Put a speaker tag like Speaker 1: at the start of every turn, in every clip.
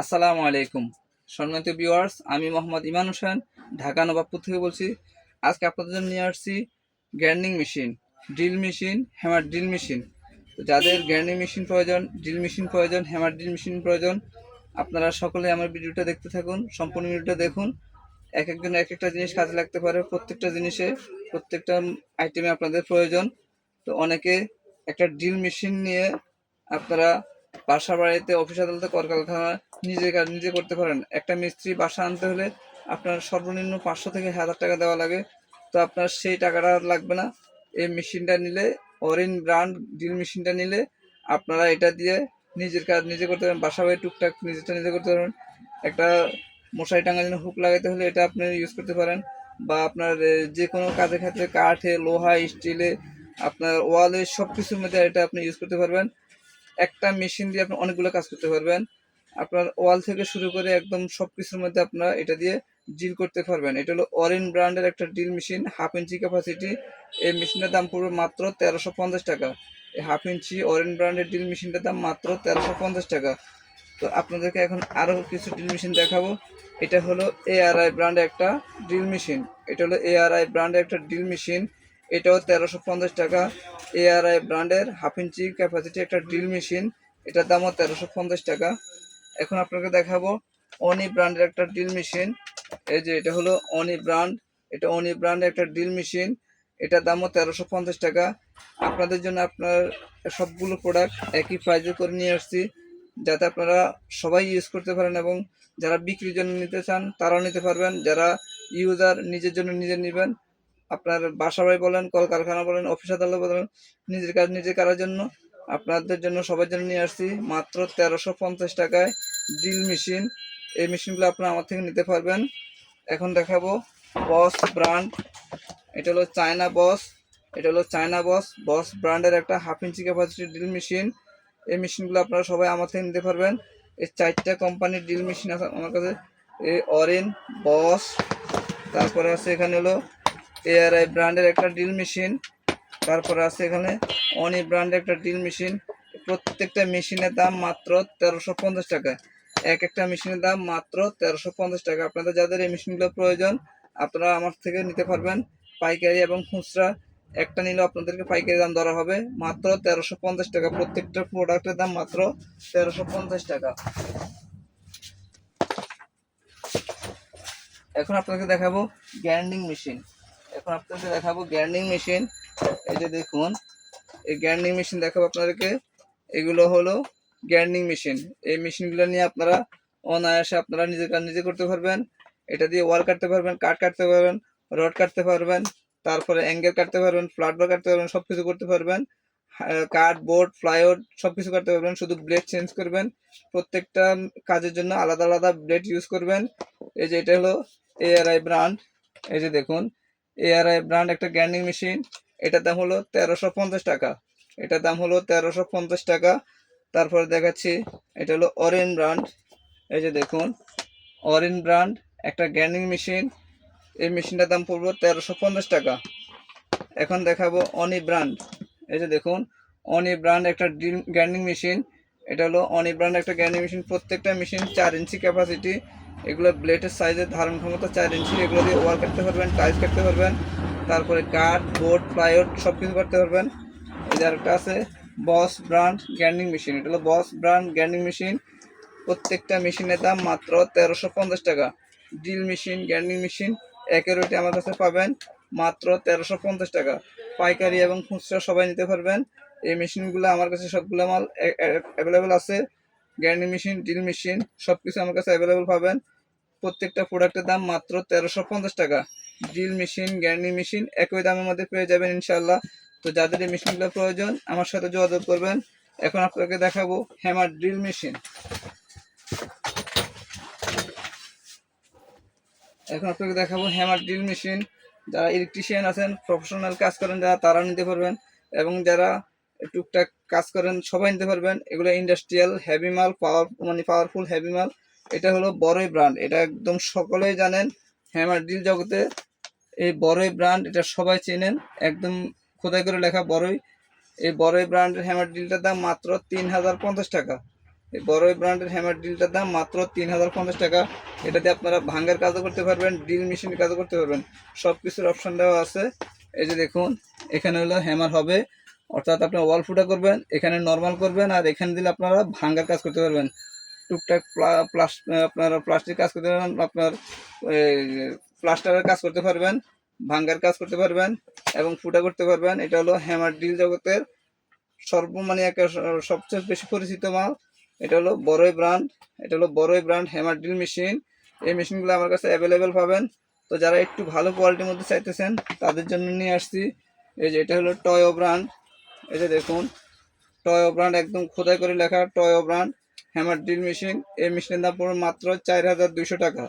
Speaker 1: আসসালামু আলাইকুম। সম্মানিত ভিউয়ার্স আমি মোহাম্মদ ইমান হোসেন, ঢাকা নবাবপুর থেকে বলছি, আজকে আপনাদের জন্য নিয়ে আসছি grinding machine drill machine hammer drill machine যাদের গ্র্যান্ডিং মেশিন প্রয়োজন ড্রিল মেশিন প্রয়োজন হ্যামার ড্রিল মেশিন প্রয়োজন, আপনারা সকলে আমার ভিডিওটা দেখতে থাকুন, সম্পূর্ণ ভিডিওটা দেখুন। এক একজন এক একটা জিনিস কাজে লাগতে পারে, প্রত্যেকটা জিনিসে, প্রত্যেকটা আইটেমে আপনাদের প্রয়োজন। তো অনেকে একটা ড্রিল মেশিন নিয়ে আপনারা বাসা বাড়িতে অফিস আদালতে কলকারখানা নিজে কাজ নিজে করতে পারেন। একটা মিস্ত্রি বাসা আনতে হলে আপনার সর্বনিম্ন পাঁচশো থেকে হাজার টাকা দেওয়া লাগে। তো আপনার সেই টাকাটা লাগবে না। এই মেশিনটা নিলে, অরিন ব্র্যান্ড ড্রিল মেশিনটা নিলে আপনারা এটা দিয়ে নিজের কাজ নিজে করতে পারেন বাসা বাড়ি টুকটাক নিজেরটা নিজে করতে পারবেন। একটা মশারি টাঙার জন্য হুক লাগাইতে হলে এটা আপনি ইউজ করতে পারেন। বা আপনার যে কোনো কাজের ক্ষেত্রে কাঠে, লোহা, স্টিলে আপনার ওয়ালে সব কিছুর মধ্যে এটা আপনি ইউজ করতে পারবেন। একটা মেশিন দিয়ে আপনি অনেকগুলো কাজ করতে পারবেন। আপনার ওয়াল থেকে শুরু করে একদম সব কিছুর মধ্যে আপনারা এটা দিয়ে ডিল করতে পারবেন। এটা হলো অরেন ব্র্যান্ডের একটা drill machine half inch capacity এই মেশিনের দাম পড়বে মাত্র তেরোশো পঞ্চাশ টাকা। এই হাফ ইঞ্চি অরেন ব্র্যান্ডের ডিল মেশিনটার দাম মাত্র তেরোশো পঞ্চাশ টাকা। তো আপনাদেরকে এখন আরও কিছু ড্রিল মেশিন দেখাবো। এটা হলো এআরআই ব্র্যান্ডের একটা ড্রিল মেশিন এটা হলো এআরআই ব্র্যান্ডের একটা ড্রিল মেশিন এটাও তেরোশো পঞ্চাশ টাকা। এআরআই ব্র্যান্ডের হাফ ইঞ্চি ক্যাপাসিটি একটা ড্রিল মেশিন এটার দামও তেরোশো পঞ্চাশ টাকা। এখন আপনাকে দেখাবো অনি ব্র্যান্ডের একটা ড্রিল মেশিন এই যে এটা হলো অনি ব্র্যান্ড এটা অনি ব্র্যান্ডের একটা ড্রিল মেশিন এটার দামও তেরোশো পঞ্চাশ টাকা। আপনাদের জন্য আপনার সবগুলো প্রোডাক্ট একই প্রাইজে করে নিয়ে আসছি, যাতে আপনারা সবাই ইউজ করতে পারেন এবং যারা বিক্রির জন্য নিতে চান তারাও নিতে পারবেন, যারা ইউজার নিজের জন্য নিজে নেবেন। আপনার বাসা বাড়ি বলেন, কলকারখানা বলেন অফিস আদালত বলেন, নিজের কাজ নিজে করার জন্য আপনাদের জন্য সবার জন্য নিয়ে আসছি। মাত্র তেরোশো পঞ্চাশ টাকায় ড্রিল মেশিন এই মেশিনগুলো আপনারা আমার থেকে নিতে পারবেন। এখন দেখাবো বস ব্র্যান্ড এটা হলো চায়না বস। এটা হলো চায়না বস। বস ব্র্যান্ডের একটা half inch capacity drill machine এই মেশিনগুলো আপনারা সবাই আমার থেকে নিতে পারবেন। এই চারটা কোম্পানির ড্রিল মেশিন আছে আমার কাছে। এই অরেন বস। তারপরে আছে এখানে হলো এআরআই ব্র্যান্ডের একটা ড্রিল মেশিন। তারপরে আছে এখানে অনি ব্র্যান্ডের একটা ড্রিল মেশিন। প্রত্যেকটা মেশিনের দাম মাত্র তেরোশো পঞ্চাশ টাকা। এক একটা মেশিনের দাম মাত্র তেরোশো পঞ্চাশ টাকা। আপনাদের যাদের এই মেশিনগুলো প্রয়োজন, আপনারা আমার থেকে নিতে পারবেন পাইকারি এবং খুচরা। একটা নিলে আপনাদেরকে পাইকারি দাম ধরা হবে মাত্র তেরোশো পঞ্চাশ টাকা। প্রত্যেকটা প্রোডাক্টের দাম মাত্র তেরোশো পঞ্চাশ টাকা। এখন আপনাকে দেখাবো গ্যান্ডিং মেশিন। এখন আপনাকে দেখাবো গ্যান্ডিং মেশিন। এই যে দেখুন, এই গ্যান্ডিং মেশিন দেখাবো আপনাদেরকে। এগুলো হলো গ্যান্ডিং মেশিন। এই মেশিনগুলো নিয়ে আপনারা অনায়াসে আপনারা নিজের কাজ নিজে করতে পারবেন। এটা দিয়ে ওয়াল কাটতে পারবেন, কাঠ কাটতে পারবেন, রড কাটতে পারবেন, তারপরে অ্যাঙ্গেল কাটতে পারবেন ফ্ল্যাট বার কাটতে পারবেন সব কিছু করতে পারবেন। কাঠ, বোর্ড ফ্লাইওড সব কিছু কাটতে পারবেন। শুধু ব্লেড চেঞ্জ করবেন। প্রত্যেকটা কাজের জন্য আলাদা আলাদা ব্লেড ইউজ করবেন। এই যে এটা হলো এআরআই ব্র্যান্ড এই যে দেখুন এআরআই ব্র্যান্ড একটা গ্যান্ডিং মেশিন এটার দাম হলো তেরোশো পঞ্চাশ টাকা। এটার দাম হলো তেরোশো পঞ্চাশ টাকা। তারপরে দেখাচ্ছি, এটা হলো অরেন ব্র্যান্ড এই যে দেখুন অরেন ব্র্যান্ড একটা গ্যান্ডিং মেশিন এই মেশিনটার দাম পড়ব তেরোশো পঞ্চাশ টাকা। এখন দেখাবো অনি ব্র্যান্ড এই যে দেখুন অনি ব্র্যান্ড একটা ড্রিল গ্যান্ডিং মেশিন এটা হলো অনি ব্র্যান্ড একটা গ্যান্ডিং মেশিন প্রত্যেকটা মেশিন চার ইঞ্চি ক্যাপাসিটি এগুলো ব্লেডের সাইজের ধারণ ক্ষমতা চার ইঞ্চি, এগুলো দিয়ে ওয়াল কাটতে পারবেন, টাইলস কাটতে পারবেন, তারপরে কাঠ, বোর্ড, প্লাইউড সব কিছু করতে পারবেন। এই আরেকটা আছে, বস ব্র্যান্ড গ্যান্ডিং মেশিন, এটা হলো বস ব্র্যান্ড গ্যান্ডিং মেশিন। প্রত্যেকটা মেশিনের দাম মাত্র তেরোশো পঞ্চাশ টাকা। ড্রিল মেশিন, গ্যান্ডিং মেশিন একের রেটে আমার কাছে পাবেন মাত্র তেরোশো পঞ্চাশ টাকা। পাইকারি এবং খুচরা সবাই নিতে পারবেন। এই মেশিনগুলো আমার কাছে সবগুলো মাল অ্যাভেলেবেল আছে। গ্যান্ডিং মেশিন, ড্রিল মেশিন সব কিছু আমার কাছে অ্যাভেলেবেল পাবেন। প্রত্যেকটা প্রোডাক্টের দাম মাত্র তেরোশো পঞ্চাশ টাকা। ড্রিল মেশিন গ্যান্ডিং মেশিন একই দামের মধ্যে পেয়ে যাবেন ইনশাল্লাহ তো যাদের এই মেশিনগুলো প্রয়োজন, আমার সাথে যোগাযোগ করবেন। এখন আপনাকে দেখাবো হ্যামার ড্রিল মেশিন। এখন আপনাকে দেখাবো হ্যামার ড্রিল মেশিন। যারা ইলেকট্রিশিয়ান আছেন, প্রফেশনাল কাজ করেন, যারা তারা নিতে পারবেন। এবং যারা টুকটাক কাজ করেন, সবাই নিতে পারবেন। এগুলো ইন্ডাস্ট্রিয়াল, হেভি মাল, পাওয়ার মানে পাওয়ারফুল হেভি মাল। এটা হলো বড়ই ব্র্যান্ড এটা একদম সকলেই জানেন হ্যামার ড্রিল জগতে এই বড়ই ব্র্যান্ড এটা সবাই চেনেন, একদম খোদাই করে লেখা বড়ই, এই বড়ই ব্র্যান্ডের হ্যামার ড্রিলটার দাম মাত্র তিন হাজার পঞ্চাশ টাকা। এই বড় ব্র্যান্ডের হ্যামার ড্রিলটার দাম মাত্র তিন হাজার পঞ্চাশ টাকা। এটাতে আপনারা ভাঙ্গার কাজও করতে পারবেন ড্রিল মেশিনের কাজও করতে পারবেন সব কিছুর অপশন দেওয়া আছে। এই যে দেখুন, এখানে হলো হ্যামার হবে, অর্থাৎ আপনি ওয়াল ফুটা করবেন, এখানে নর্মাল করবেন, আর এখানে দিলে আপনারা ভাঙ্গার কাজ করতে পারবেন। টুকটাক আপনারা প্লাস্টিক কাজ করতে পারবেন, আপনার প্লাস্টারের কাজ করতে পারবেন, ভাঙ্গার কাজ করতে পারবেন এবং ফুটা করতে পারবেন। এটা হলো হ্যামার ড্রিল জগতের সর্বমানে একটা সবচেয়ে বেশি পরিচিত মাল। এটা হলো বড়ই ব্র্যান্ড এটা হলো বড়ই ব্র্যান্ড হ্যামার ড্রিল মেশিন এই মেশিনগুলো আমার কাছে অ্যাভেলেবেল পাবেন। তো যারা একটু ভালো কোয়ালিটির মধ্যে চাইতেছেন, তাদের জন্য নিয়ে আসছি। এই যে এটা হলো টয় টয়ো ব্র্যান্ড এই যে দেখুন টয়ো ব্র্যান্ড একদম খোদাই করে লেখা toy Toyo brand hammer drill machine, এই মেশিনের দাম পড়বে মাত্র চার হাজার দুইশো টাকা।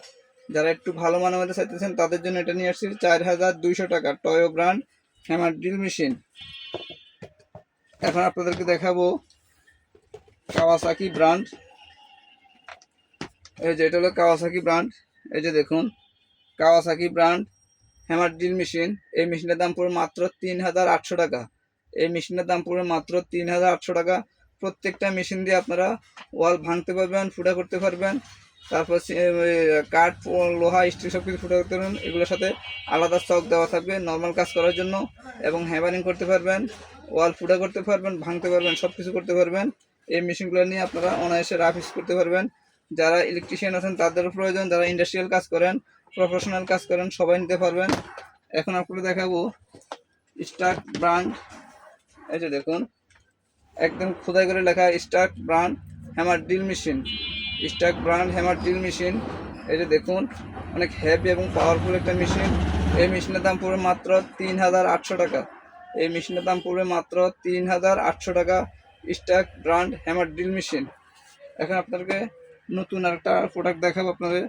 Speaker 1: যারা একটু ভালো মানের মধ্যে চাইতেছেন, তাদের জন্য এটা নিয়ে আসছি চার হাজার দুইশো টাকা Toyo brand hammer drill machine. এখন আপনাদেরকে দেখাবো কাওয়াসাকি ব্র্যান্ড এই যে, এটা হলো কাওয়াসাকি ব্র্যান্ড এই যে দেখুন Kawasaki brand hammer drill machine. এই মেশিনের দাম পড়বে মাত্র তিন হাজার আটশো টাকা। এই মেশিনের দাম পড়বে মাত্র তিন হাজার আটশো টাকা। প্রত্যেকটা মেশিন দিয়ে আপনারা ওয়াল ভাঙতে পারবেন, ফুটা করতে পারবেন। তারপর কাঠ লোহা, স্টিল সব কিছু ফুটা করতে পারবেন। এগুলোর সাথে আলাদা স্টক দেওয়া থাকবে নর্মাল কাজ করার জন্য এবং হ্যামারিং করতে পারবেন, ওয়াল ফুটা করতে পারবেন, ভাঙতে পারবেন সব কিছু করতে পারবেন। এই মেশিনগুলো নিয়ে আপনারা অনায়াসে রাফ ইউজ করতে পারবেন। যারা ইলেকট্রিশিয়ান আছেন, তাদের প্রয়োজন, যারা ইন্ডাস্ট্রিয়াল কাজ করেন প্রফেশনাল কাজ করেন, সবাই নিতে পারবেন। এখন আপনাদের দেখাবো স্টার্ক ব্র্যান্ড এই যে দেখুন একদম খোদাই করে লেখা Stark brand hammer drill machine. Stark brand hammer drill machine. যে দেখুন, অনেক হেভি এবং পাওয়ারফুল একটা মেশিন। এই মেশিনের দাম পড়বে মাত্র তিন হাজার আটশো টাকা। এই মেশিনের দাম পড়বে মাত্র তিন হাজার আটশো টাকা Stark brand hammer drill machine. এখন আপনাদেরকে নতুন আরেকটা প্রোডাক্ট দেখাবো আপনাদের।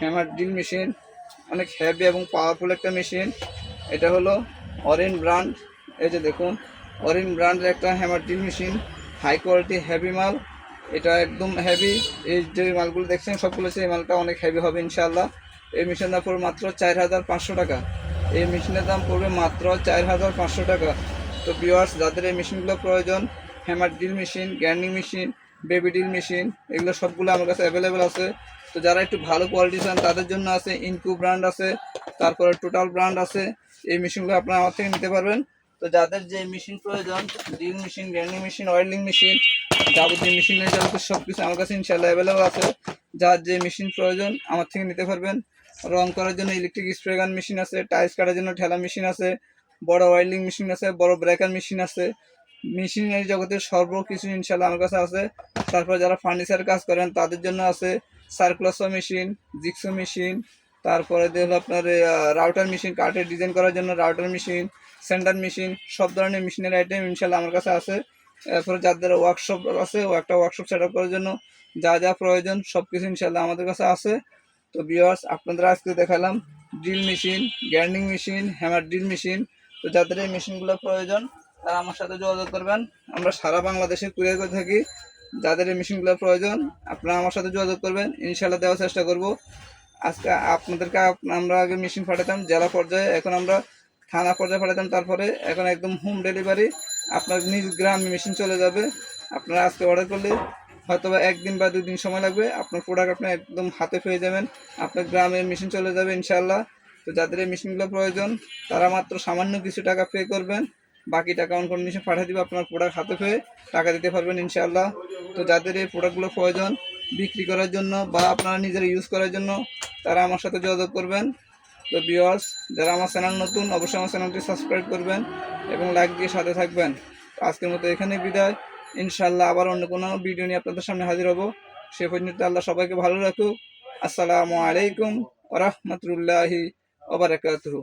Speaker 1: হ্যামার ড্রিল মেশিন, অনেক হেভি এবং পাওয়ারফুল একটা মেশিন। এটা হলো অরেন ব্র্যান্ড এই যে দেখুন অরেন ব্র্যান্ডের একটা hammer drill machine high quality heavy মাল। এটা একদম হেভি এই যে মালগুলো দেখছেন, সবগুলো এই মালটা অনেক হেভি হবে ইনশাআল্লাহ। এই মেশিনের দাম পড়বে মাত্র চার হাজার পাঁচশো টাকা। এই মেশিনের দাম পড়বে মাত্র চার হাজার পাঁচশো টাকা। তো ভিউয়ার্স যাদের এই মেশিনগুলো প্রয়োজন hammer drill machine grinding machine baby drill machine এগুলো সবগুলো আমার কাছে অ্যাভেলেবেল আছে। তো যারা একটু ভালো কোয়ালিটি চান, তাদের জন্য আছে ইনকু ব্র্যান্ড আছে। তারপরে টোটাল ব্র্যান্ড আছে। এই মেশিনগুলো আপনারা আমার থেকে নিতে পারবেন। তো যাদের যে মেশিন প্রয়োজন drill machine grinding machine oiling machine যাবতীয় মেশিনের যাবতীয় সব কিছু আমার কাছে ইনশাল্লাহ অ্যাভেলেবল আছে। যার যে মেশিন প্রয়োজন, আমার থেকে নিতে পারবেন। রং করার জন্য ইলেকট্রিক স্প্রে গান মেশিন আছে টাইলস কাটার জন্য ঠেলা মেশিন আছে, বড় ওয়েল্ডিং মেশিন আছে, বড় ব্রেকার মেশিন আছে। মেশিনের জগতের সর্ব কিছু ইনশাল্লাহ আমার কাছে আছে। তারপর যারা ফার্নিচার কাজ করেন, তাদের জন্য আছে সার্কুলাসো মেশিন জিক্সো মেশিন তারপরে দিয়ে হলো আপনার রাউটার মেশিন কাঠের ডিজাইন করার জন্য রাউটার মেশিন সেন্টার মেশিন সব ধরনের মেশিনের আইটেম ইনশাল্লাহ আমার কাছে আছে। এরপরে যাদের ওয়ার্কশপ আছে, ও একটা ওয়ার্কশপ সেট আপ করার জন্য যা যা প্রয়োজন সব কিছু ইনশাল্লাহ আমাদের কাছে আছে। তো বিয়ার্স আপনাদের আজকে দেখালাম drill machine grinding machine hammer drill machine তো যাদের এই মেশিনগুলো প্রয়োজন, তারা আমার সাথে যোগাযোগ করবেন। আমরা সারা বাংলাদেশে কুরিয়ার করে থাকি। যাদের এই মেশিনগুলো প্রয়োজন, আপনারা আমার সাথে যোগাযোগ করবেন। ইনশাল্লাহ দেওয়ার চেষ্টা করব। আজকে আপনাদেরকে আমরা আগে মেশিন পাঠাতাম, জেলা পর্যায়ে। এখন আমরা থানা পর্যায়ে পাঠাতাম তারপরে এখন একদম হোম ডেলিভারি আপনার নিজ গ্রামে মেশিন চলে যাবে। আপনারা আজকে অর্ডার করলে হয়তো বা একদিন বা দুই দিন সময় লাগবে, আপনার প্রোডাক্ট আপনি একদম হাতে পেয়ে যাবেন, আপনার গ্রামের মেশিন চলে যাবে ইনশাল্লাহ তো যাদের এই মেশিনগুলো প্রয়োজন, তারা মাত্র সামান্য কিছু টাকা পে করবেন, বাকি টাকা অন কন্ডিশন পাঠিয়ে দেবে আপনার প্রোডাক্ট হাতে পেয়ে, টাকা দিতে পারবেন ইনশাল্লাহ তো যাদের এই প্রোডাক্টগুলো প্রয়োজন, বিক্রি করার জন্য বা আপনারা নিজেরা ইউজ করার জন্য, তারা আমার সাথে যোগাযোগ করবেন। তো বিওয়ার্স যারা আমার চ্যানেল নতুন, অবশ্যই আমার চ্যানেলটি সাবস্ক্রাইব করবেন এবং লাইক দিয়ে সাথে থাকবেন। আজকের মতো এখানেই বিদায়। ইনশাল্লাহ আবার অন্য কোনো ভিডিও নিয়ে আপনাদের সামনে হাজির হব। সে পর্যন্ত আল্লাহ সবাইকে ভালো রাখুক। আসসালামু আলাইকুম ওরহমতুল্লাহি ওবরাকাতুহু